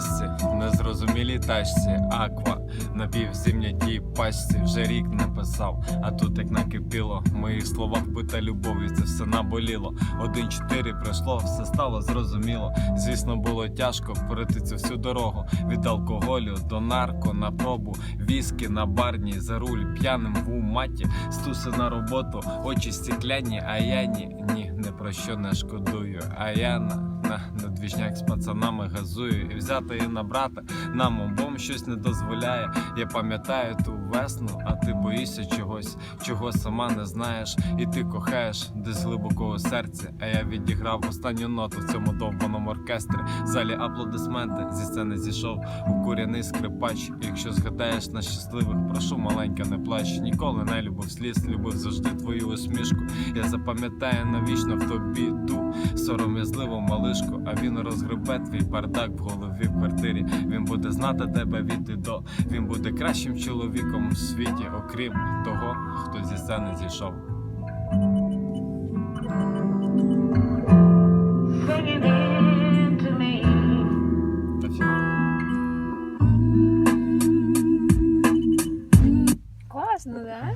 місці, в незрозумілій тачці, аква, напівзимнятій пачці, вже рік не писав, а тут як накипіло, в моїх словах бита любов'ю, це все наболіло. Один-чотири пройшло, все стало зрозуміло. Звісно, було тяжко пройти цю всю дорогу від алкоголю до нарко на пробу, віскі на барні, за руль п'яним в уматі, стуси на роботу, очі стекляні, а я ні, ні, не про що не шкодую. А я на, на, двіжняк з пацанами газую і взяти і набрати нам обом щось не дозволяє. Я пам'ятаю ту весну, а ти боїшся чогось, чого сама не знаєш, і ти кохаєш десь глибоко у серці. А я відіграв останню ноту в цьому довбаному оркестрі. В залі аплодисменти зі сцени зійшов у куряний скрипач. Якщо згадаєш на щасливих, прошу маленька, не плач. Ніколи не любив сліз, любив завжди твою усмішку. Я запам'ятаю навічно в тобі сором'язливо малишку, а він розгребе твій бардак в голові в квартирі. Він буде знати тебе від і до. Він буде кращим чоловіком у світі, окрім того, хто зі сцени зійшов. Класно, да?